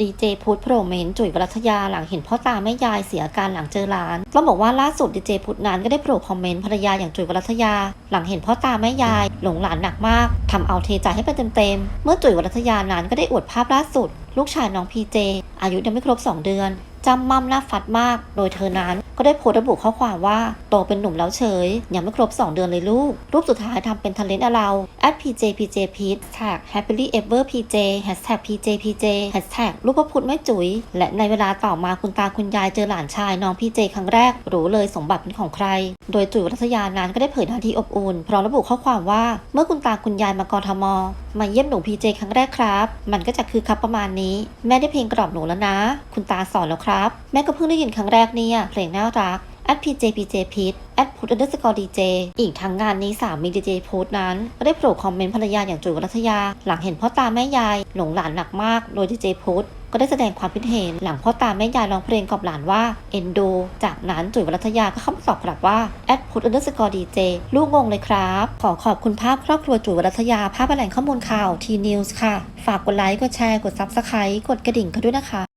ดีเจพุทธโปรเมนจุ๋ยวรัตยาหลังเห็นพ่อตาแม่ยายเสียอาการหลังเจอหลาน ต้องบอกว่าล่าสุดดีเจพุทธนั้นก็ได้โปรคอมเมนต์ภรรยาอย่างจุ๋ยวรัตยา หลังเห็นพ่อตาแม่ยาย หลงหลานหนักมากทำเอาเทใจให้เป็นเต็มๆเมื่อจุ๋ยวรัตยานั้นก็ได้อวดภาพล่าสุดลูกชายน้องพีเจ อายุยังไม่ครบ 2 เดือนจำมั่มหน้าฟัดมาก โดยเธอนั้นก็ได้โพสต์ระบุข้อความว่า โตเป็นหนุ่มแล้วเฉย ยังไม่ครบ 2 เดือนเลยลูก รูปสุดท้ายทำเป็นทันเลนอะเรา at pj pj p e t tag happily ever pj hashtag pj pj hashtag ลูกพระพุธแม่จุ๋ย และในเวลาต่อมาคุณตาคุณยายเจอหลานชายน้องพีเจครั้งแรก รู้เลยสมบัติเป็นของใคร โดยจุ๋ยวัฒยานั้นก็ได้เผยนาทีอบอุ่นพร้อมระบุข้อความว่า เมื่อคุณตาคุณยายมากรทม มาเยี่ยมหนูพีเจครั้งแรกครับ มันก็จะคือครับประมาณนี้ แม่ได้เพลงกรอบหนูแล้วนะ คุณตาสอนแล้วครับ แม่ก็เพิ่งได้ยินครั้งแรกเนี่ยเพลงน่ารัก at pj pj pit at put underscore dj อีกทั้งงานนี้สามีดีเจพุทนั้น ก็ได้โปรดคอมเมนต์ภรรยาอย่างจุ๋ยวรัตยา หลังเห็นพ่อตาแม่ยายหลงหลานหนักมาก โดยดีเจพุท ก็ได้แสดงความคิดเห็นหลังพ่อตาแม่ยายร้องเพลงกอบหลานว่าเอนโดจากนั้นจุ๋ยวรัตยาก็เข้ามาตอบกลับว่า at put underscore dj ลูกงงเลยครับ ขอขอบคุณภาพครอบครัวจุ๋ยวรัตยาภาพแหล่งข้อมูลข่าวทีนิวส์ค่ะ ฝากกดไลค์กดแชร์กดซับสไครต์กดกระดิ่งกันด้วยนะคะ